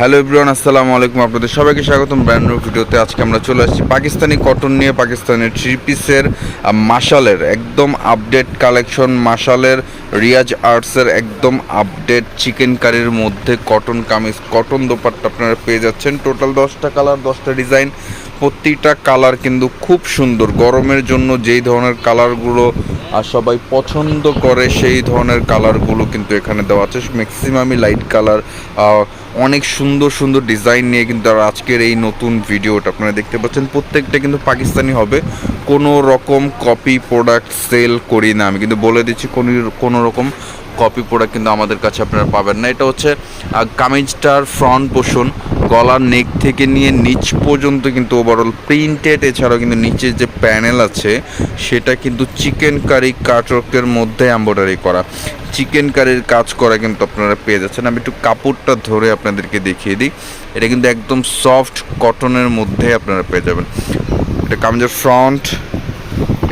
Hello everyone, আসসালামু আলাইকুম আপনাদের সবাইকে স্বাগতম ব্র্যান্ড ভিডিওতে। আজকে আমরা চলে আসছি পাকিস্তানি কটন নিয়ে, পাকিস্তানের থ্রি পিসের মাসালের একদম আপডেট কালেকশন মাসালের রিয়াজ আর্টসের একদম আপডেট চিকেন কারির মধ্যে কটন কামিজ কটন দোপাট্টা আপনারা পেয়ে যাচ্ছেন। টোটাল দশটা কালার দশটা ডিজাইন প্রতিটা কালার কিন্তু খুব সুন্দর। গরমের জন্য যেই ধরনের কালারগুলো আর সবাই পছন্দ করে, সেই ধরনের কালারগুলো কিন্তু এখানে দেওয়া আছে। ম্যাক্সিমামই লাইট কালার অনেক সুন্দর সুন্দর ডিজাইন নিয়ে কিন্তু আর আজকের এই নতুন ভিডিওটা আপনারা দেখতে পাচ্ছেন। প্রত্যেকটা কিন্তু পাকিস্তানি হবে। কোনো রকম কপি প্রোডাক্ট সেল করি না। আমি কিন্তু বলে দিচ্ছি কোনো কোনো রকম কপি প্রোডাক্ট কিন্তু আমাদের কাছে আপনারা পাবেন না। এটা হচ্ছে কামিজটার ফ্রন্ট পোষণ গলার নেক থেকে নিয়ে নিচ পর্যন্ত কিন্তু ওভারঅল প্রিন্টেড এছাড়াও কিন্তু নিচে যে প্যানেল আছে, সেটা কিন্তু চিকেন কারি কাটরকের মধ্যে এম্ব্রয়ডারি করা। চিকেন কারির কাজ করা কিন্তু আপনারা পেয়ে যাচ্ছেন। আমি একটু কাপড়টা ধরে আপনাদেরকে দেখিয়ে দিই। এটা কিন্তু একদম সফট কটনের মধ্যে আপনারা পেয়ে যাবেন। এটা কামিজের ফ্রন্ট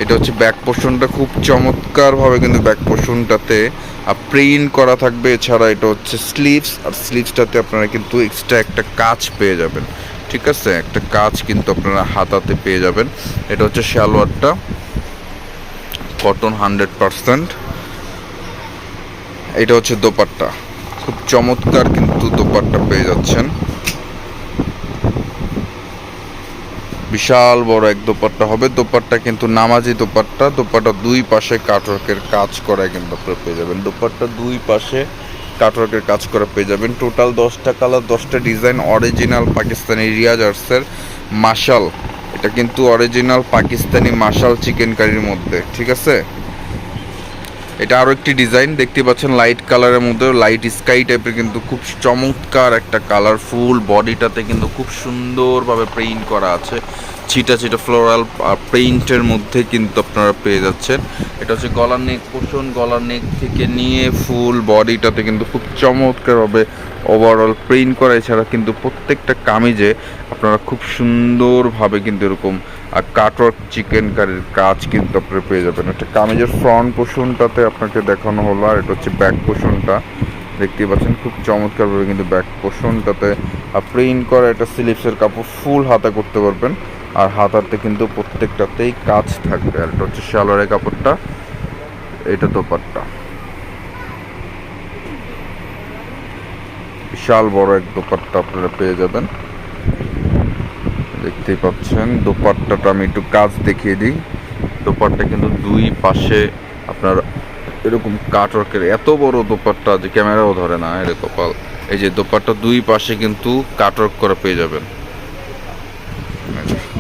এটা হচ্ছে ব্যাক পোর্শনটা খুব চমৎকারভাবে কিন্তু ব্যাক পোর্শনটাতে প্রিন্ট করা থাকবে। এছাড়া এটা হচ্ছে স্লিভস আর স্লিভসটাতে আপনারা কিন্তু এক্সট্রা একটা কাজ পেয়ে যাবেন। ঠিক আছে? একটা কাজ কিন্তু আপনারা হাতাতে পেয়ে যাবেন। এটা হচ্ছে শালোয়ারটা কটন হান্ড্রেড পারসেন্ট এটা হচ্ছে দোপাট্টা। খুব চমৎকার কিন্তু দোপাট্টা পেয়ে যাচ্ছেন। বিশাল বড় এক দোপাট্টা হবে। দোপাট্টা কিন্তু নামাজি দোপাট্টা। দোপাট্টা দুই পাশে কাটওয়ার্কের কাজ করা কিন্তু আপনারা পেয়ে যাবেন। দোপাট্টা দুই পাশে কাটওয়ার্কের কাজ করা পেয়ে যাবেন। টোটাল দশটা কালার দশটা ডিজাইন অরিজিনাল পাকিস্তানি রিয়াজ আর্টসের মাশাল। এটা কিন্তু অরিজিনাল পাকিস্তানি মাশাল চিকেন কারির মধ্যে, ঠিক আছে? এটা আরও একটি ডিজাইন দেখতে পাচ্ছেন লাইট কালারের মধ্যে লাইট স্কাই টাইপের কিন্তু খুব চমৎকার একটা কালারফুল বডিটাতে কিন্তু খুব সুন্দরভাবে প্রিন্ট করা আছে। ছিটা ছিটা ফ্লোরাল প্রিন্টের মধ্যে কিন্তু আপনারা পেয়ে যাচ্ছেন। এটা হচ্ছে গলার নেক পোষণ গলার নেক থেকে নিয়ে ফুল বডিটাতে কিন্তু খুব চমৎকারভাবে ওভারঅল প্রিন্ট করা। এছাড়া কিন্তু প্রত্যেকটা কামিজে আপনারা খুব সুন্দরভাবে কিন্তু এরকম আর কাটওয়ার্ক চিকেন কারির কাজ কিন্তু আপনি পেয়ে যাবেন। একটা কামিজের ফ্রন্ট পোর্শনটাতে আপনাকে দেখানো হলো, আর এটা হচ্ছে ব্যাক পোর্শনটা দেখতেই পাচ্ছেন, খুব চমৎকারভাবে কিন্তু ব্যাক পোর্শনটাতে প্রিন্ট করা একটা স্লিপসের কাপড় ফুল হাতা করতে পারবেন। আর হাতাতে কিন্তু প্রত্যেকটাতেই কাজ থাকবে। আর এটা হচ্ছে সালোয়ারের কাপড়টা, এটা দোপাট্টা। বিশাল বড় এক দোপাট্টা আপনারা পেয়ে যাবেন। দেখতেই পাচ্ছেন। দোপাট্টাটা আমি একটু কাজ দেখিয়ে দিই। দোপাট্টা কিন্তু দুই পাশে আপনার এরকম কাটওয়ার্কের এত বড় দোপাট্টা যে ক্যামেরাও ধরে না এর কপাল। এই যে দোপাট্টা দুই পাশে কিন্তু কাটওয়ার্ক করা পেয়ে যাবেন।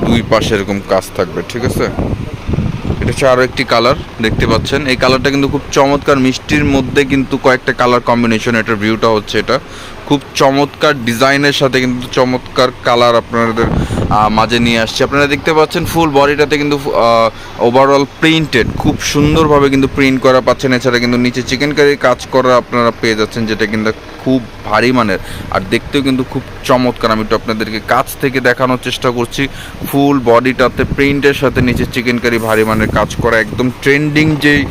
দুই পাশে এরকম কাজ থাকবে, ঠিক আছে? এটা হচ্ছে আরও একটি কালার, দেখতে পাচ্ছেন। এই কালারটা কিন্তু খুব চমৎকার, মিষ্টির মধ্যে কিন্তু কয়েকটা কালার কম্বিনেশন, এটার ভিউটা হচ্ছে এটা। খুব চমৎকার ডিজাইনের সাথে কিন্তু চমৎকার কালার আপনাদের মাঝে নিয়ে আসছে। আপনারা দেখতে পাচ্ছেন ফুল বডিটাতে কিন্তু ওভারঅল প্রিন্টেড খুব সুন্দরভাবে কিন্তু প্রিন্ট করা পাচ্ছেন। এছাড়া কিন্তু নিচে চিকেন কারির কাজ করা আপনারা পেয়ে যাচ্ছেন, যেটা কিন্তু খুব ভারী মানের। আর দেখতেও কিন্তু খুব চমৎকার। আমি একটু আপনাদেরকে কাছ থেকে দেখানোর চেষ্টা করছি। ফুল বডিটাতে প্রিন্টের সাথে নিচে চিকেন কারি ভারী মানের কাজ করা, একদম ট্রেন্ডিং যেই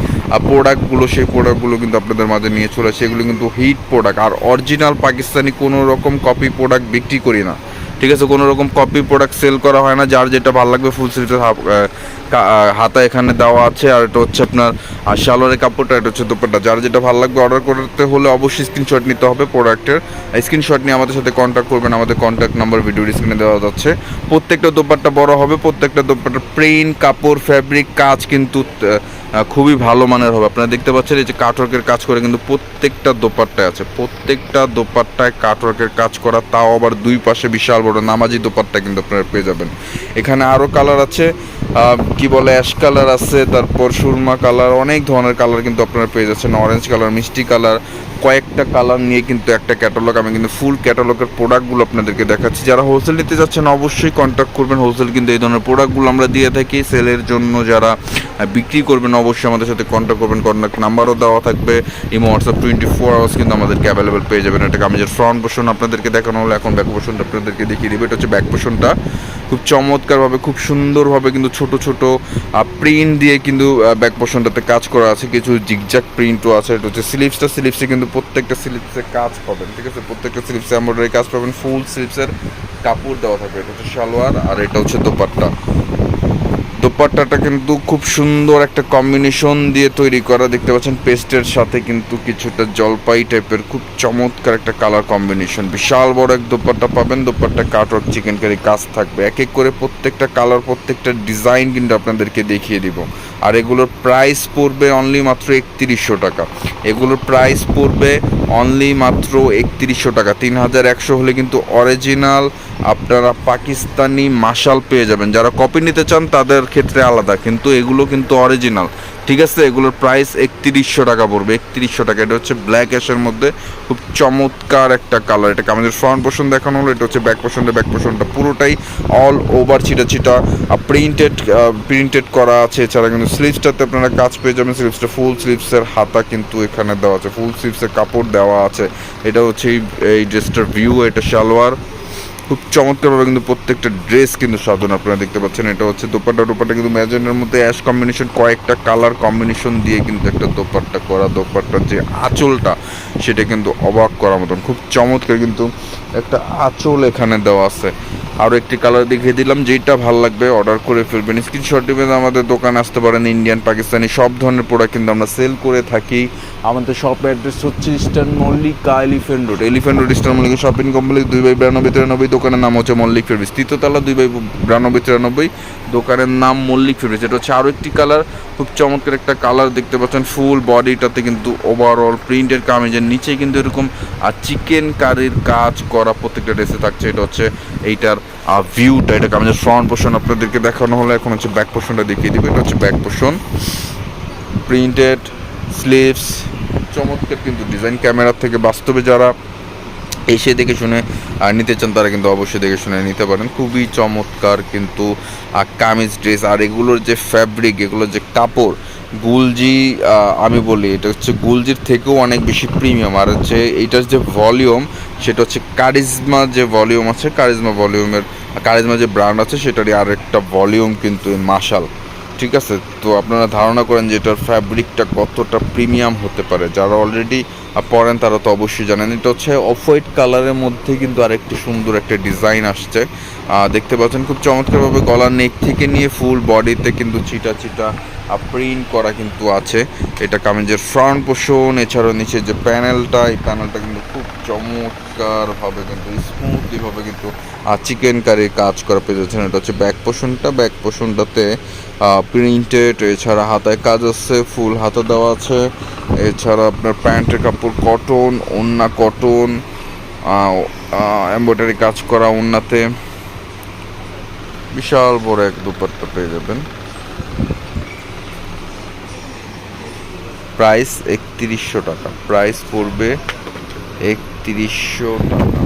প্রোডাক্টগুলো সেই প্রোডাক্টগুলো কিন্তু আপনাদের মাঝে নিয়ে চলে আসে। এগুলো কিন্তু হিট প্রোডাক্ট আর অরিজিনাল পাকিস্তানি কোনো রকম কপি প্রোডাক্ট বিক্রি করি না। ঠিক আছে, কোনো রকম কপি প্রোডাক্ট সেল করা হয় না, যার যেটা ভালো লাগবে ফুল স্লিভের হাতা এখানে দেওয়া আছে, আর এটা হচ্ছে আপনার আর শালোয়ারের কাপড়টা, এটা হচ্ছে দুপাট্টা। যার যেটা ভালো লাগবে অর্ডার করতে হলে অবশ্যই স্ক্রিনশট নিতে হবে প্রোডাক্টের স্ক্রিনশট নিয়ে আমাদের সাথে কন্ট্যাক্ট করবেন, আমাদের কন্ট্যাক্ট নাম্বার ভিডিওর স্ক্রিনে দেওয়া যাচ্ছে। প্রত্যেকটা দোপাট্টা বড় হবে, প্রত্যেকটা দোপাট্টা প্রিন্ট কাপড় ফ্যাব্রিক কাজ কিন্তু খুবই ভালো মানের হবে। আপনারা দেখতে পাচ্ছেন, এই যে কাটওয়ার্কের কাজ করে কিন্তু প্রত্যেকটা দোপাট্টায় আছে। প্রত্যেকটা দোপাট্টায় কাটওয়ার্কের কাজ করা, তাও আবার দুই পাশে বিশাল বড় নামাজি দোপাট্টা কিন্তু আপনারা পেয়ে যাবেন। এখানে আরও কালার আছে কি বলে অ্যাশ কালার আছে, তারপর সুরমা কালার, অনেক ধরনের কালার কিন্তু আপনারা পেয়ে যাচ্ছেন। অরেঞ্জ কালার, মিষ্টি কালার, কয়েকটা কালার নিয়ে কিন্তু একটা ক্যাটালগ আমি কিন্তু ফুল ক্যাটালগের প্রোডাক্টগুলো আপনাদেরকে দেখাচ্ছি। যারা হোলসেল নিতে যাচ্ছেন, অবশ্যই কন্ট্যাক্ট করবেন। হোলসেল কিন্তু এই ধরনের প্রোডাক্টগুলো আমরা দিয়ে থাকি। সেলের জন্য যারা বিক্রি করবেন, অবশ্যই আমাদের সাথে কন্ট্যাক্ট করবেন। কন্ট্যাক্ট নাম্বারও দেওয়া থাকবে। Imo WhatsApp twenty four hours কিন্তু আমাদেরকে অ্যাভেলেবেল পেয়ে যাবেন। এটা কামিজের ফ্রন্ট পোর্শন আপনাদেরকে দেখানো হলো। এখন ব্যাক পোর্শনটা আপনাদেরকে দেখিয়ে দেবে। এটা হচ্ছে ব্যাক পোর্শনটা খুব চমৎকারভাবে, খুব সুন্দরভাবে কিন্তু ছোট ছোট প্রিন্ট দিয়ে কিন্তু ব্যাক পোর্শনটাতে কাজ করা আছে, কিছু জিগজ্যাক প্রিন্টও আছে, এটা হচ্ছে স্লিপসটা স্লিপসে কিন্তু প্রত্যেকটা স্লিপসে কাজ পাবেন ঠিক আছে? প্রত্যেকটা স্লিপসে এমব্রয়ডারি কাজ পাবেন ফুল স্লিপসের কাপড় দেওয়া থাকবে, এটা হচ্ছে সালোয়ার আর এটা হচ্ছে দোপাট্টা। দোপাট্টাটা কিন্তু খুব সুন্দর একটা কম্বিনেশন দিয়ে তৈরি করা। দেখতে পাচ্ছেন, পেস্টের সাথে কিন্তু কিছুটা জলপাই টাইপের খুব চমৎকার একটা কালার কম্বিনেশন বিশাল বড় এক দোপাট্টা পাবেন, দোপাট্টা কাটওয়ার্ক চিকেন কারি কাজ থাকবে। এক এক করে প্রত্যেকটা কালার প্রত্যেকটা ডিজাইন কিন্তু আপনাদেরকে দেখিয়ে দিব। আর এগুলোর প্রাইস পড়বে অনলি মাত্র একত্রিশশো টাকা। এগুলোর প্রাইস পড়বে অনলি মাত্র একত্রিশশো টাকা। তিন হাজার একশো হলে কিন্তু অরিজিনাল আপনারা পাকিস্তানি মাশাল পেয়ে যাবেন। যারা কপি নিতে চান, তাদের ক্ষেত্রে আলাদা, কিন্তু এগুলো কিন্তু অরিজিনাল ঠিক আছে? এগুলোর প্রাইস একত্রিশশো টাকা পড়বে। একত্রিশশো টাকা। এটা হচ্ছে ব্ল্যাক অ্যাশের মধ্যে খুব চমৎকার একটা কালার এটাকে আমাদের ফ্রন্ট পোর্শন দেখানো হলো। এটা হচ্ছে ব্যাক পোর্শনটা ব্যাক পোর্শনটা পুরোটাই অল ওভার ছিটা ছিটা প্রিন্টেড প্রিন্টেড করা আছে। এছাড়া কিন্তু স্লিভসটাতে আপনারা কাজ পেয়ে যাবেন। স্লিভসটা ফুল স্লিভসের হাতা কিন্তু এখানে দেওয়া আছে। ফুল স্লিভসের কাপড় দেওয়া আছে। এটা হচ্ছে এই- এই ড্রেসটার ভিউ এটা সালোয়ার। খুব চমৎকারভাবে কিন্তু প্রত্যেকটা ড্রেস কিন্তু সাজানো আপনারা দেখতে পাচ্ছেন। এটা হচ্ছে দোপাট্টা। দোপাট্টা কিন্তু ম্যাজেন্ডের মধ্যে অ্যাশ কম্বিনেশন কয়েকটা কালার কম্বিনেশন দিয়ে কিন্তু একটা দোপাট্টা করা। দোপাট্টার যে আঁচলটা, সেটা কিন্তু অবাক করার মতন। খুব চমৎকার কিন্তু একটা আঁচল এখানে দেওয়া আছে। আরও একটি কালার দেখিয়ে দিলাম যেটা ভালো লাগবে অর্ডার করে ফেলবেন। স্ক্রিনশট দিবেন আমাদের দোকানে আসতে পারেন ইন্ডিয়ান পাকিস্তানি সব ধরনের প্রোডাক্ট কিন্তু আমরা সেল করে থাকি। আমাদের শপ অ্যাড্রেস হচ্ছে Eastern Mallika Elephant Road Elephant Road Eastern Mallika shopping complex দুই বাই বিরানব্বই, তিরানব্বই, দোকানের নাম হচ্ছে মল্লিক ফেব্রিক্স তৃতীয়তলা দুই বাই বিরানব্বই, তিরানব্বই, দোকানের নাম মল্লিক ফেব্রিক্স এটা হচ্ছে আরও একটি কালার খুব চমৎকার একটা কালার দেখতে পাচ্ছেন। ফুল বডিটাতে কিন্তু ওভারঅল প্রিন্টের কামিজের নিচে কিন্তু এরকম আর চিকেন কারির কাজ করা প্রত্যেকটা ড্রেসে থাকছে। এটা হচ্ছে এইটার ভিউটা এটা কামিজের ফ্রন্ট পোর্শন আপনাদেরকে দেখানো হলো এখন হচ্ছে ব্যাক পোর্শনটা দেখিয়ে দিবে এটা হচ্ছে ব্যাক পোর্শন প্রিন্টেড স্লিভস চমৎকার কিন্তু ডিজাইন ক্যামেরার থেকে বাস্তবে যারা এসে দেখে শুনে আর নিতে চান তারা কিন্তু অবশ্যই দেখে শুনে নিতে পারেন। খুবই চমৎকার কিন্তু আহ, কামিজ ড্রেস আর এগুলোর যে ফ্যাব্রিক এগুলোর যে কাপড় গুলজি আমি বলি, এটা হচ্ছে গুলজির থেকেও অনেক বেশি প্রিমিয়াম আর হচ্ছে এইটার যে ভলিউম সেটা হচ্ছে কারিজমা যে ভলিউম আছে কারিজমা ভলিউমের কারিজমা যে ব্র্যান্ড আছে, সেটারই আরেকটা ভলিউম কিন্তু মাশাল ঠিক আছে? তো আপনারা ধারণা করেন যে এটার ফ্যাব্রিকটা কতটা প্রিমিয়াম হতে পারে। যারা অলরেডি পরেন তারা তো অবশ্যই জানেন। এটা হচ্ছে অফ হোয়াইট কালারের মধ্যে কিন্তু আরেকটি সুন্দর একটা ডিজাইন আসছে। দেখতে পাচ্ছেন, খুব চমৎকারভাবে গলার নেক থেকে নিয়ে ফুল বডিতে কিন্তু চিটা চিটা প্রিন্ট করা কিন্তু আছে। এটা কামিজের ফ্রন্ট পোর্শন এছাড়াও নিচে যে প্যানেলটা এই প্যানেলটা কিন্তু খুব চমৎকারভাবে কিন্তু স্মুথলিভাবে কিন্তু চিকেন কারি কাজ করা পেয়ে যাচ্ছেন এটা হচ্ছে ব্যাক পোর্শনটা ব্যাক পোর্শনটাতে প্রিন্টেড এছাড়া হাতায় কাজ আছে ফুল হাতা দেওয়া আছে। এছাড়া আপনার প্যান্টের কাপড় কটন ওন্না কটন এমব্রয়ডারি কাজ করা ওন্নাতে। বিশাল বড় এক দুপাট্টা পেয়ে যাবেন। প্রাইস একত্রিশশো টাকা। প্রাইস পড়বে একত্রিশশো টাকা।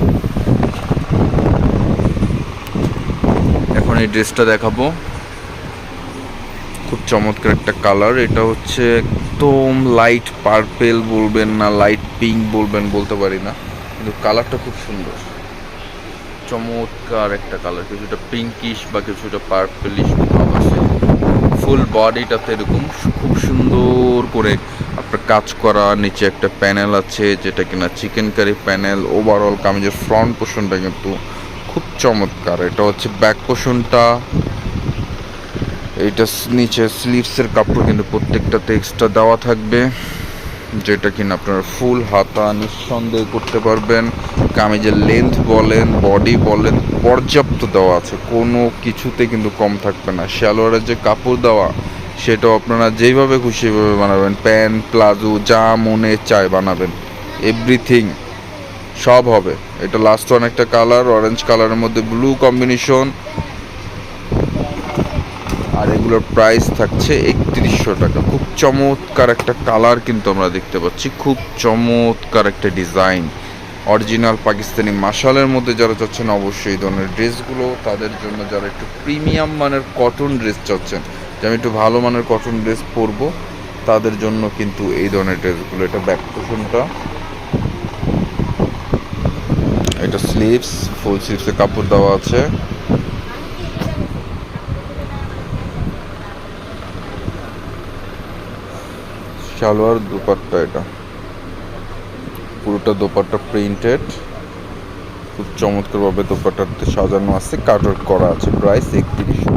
এখন এই ড্রেসটা দেখাবো। খুব চমৎকার একটা কালার। এটা হচ্ছে একদম লাইট পার্পেল বলবেন না লাইট পিঙ্ক বলবেন, বলতে পারি না। কিন্তু কালারটা খুব সুন্দর। চমৎকার একটা কালার। কিছুটা পিঙ্কিশ বা কিছুটা পার্পেলিশ ফুল বডিটাতে এরকম খুব সুন্দর করে আপনার কাজ করা, নিচে একটা প্যানেল আছে, যেটা কিনা চিকেন কারি প্যানেল ওভারঅল কামিজের ফ্রন্ট পোর্শনটা কিন্তু খুব চমৎকার। এটা হচ্ছে ব্যাক পোর্শনটা এইটা নিচে স্লিভসের কাপড় কিন্তু প্রত্যেকটাতে এক্সট্রা দেওয়া থাকবে, যেটা কিনা আপনারা ফুল হাতা নিঃসন্দেহ করতে পারবেন। কামিজের লেন্থ বলেন বডি বলেন, পর্যাপ্ত দেওয়া আছে। কোনো কিছুতে কিন্তু কম থাকবে না। শ্যালোয়ারের যে কাপড় দেওয়া সেটাও আপনারা যেইভাবে খুশি সেভাবে বানাবেন। প্যান্ট প্লাজো, যা মনে চায় বানাবেন। এভরিথিং সব হবে। এটা লাস্ট ওয়ান একটা কালার অরেঞ্জ কালারের মধ্যে ব্লু কম্বিনেশন আর এগুলোর প্রাইস থাকছে একত্রিশশো টাকা। খুব চমৎকার একটা কালার কিন্তু আমরা দেখতে পাচ্ছি। খুব চমৎকার একটা ডিজাইন অরিজিনাল পাকিস্তানি মাসালের মধ্যে যারা চাচ্ছেন, অবশ্যই এই ধরনের ড্রেসগুলো তাদের জন্য যারা একটু প্রিমিয়াম মানের কটন ড্রেস চাচ্ছেন যে আমি একটু ভালো মানের কটন ড্রেস পরবো, তাদের জন্য কিন্তু এই ধরনের ড্রেসগুলো এটা ব্যাক পোষণটা এটা স্লিভস ফুল স্লিভসে কাপড় দেওয়া আছে। সালোয়ার দুপাট্টা এটা। পুরোটা দোপাট্টা প্রিন্টেড খুব চমৎকারভাবে দোপাট্টাতে সাজানো আছে কাটার করা আছে, প্রাইস একত্রিশশো টাকা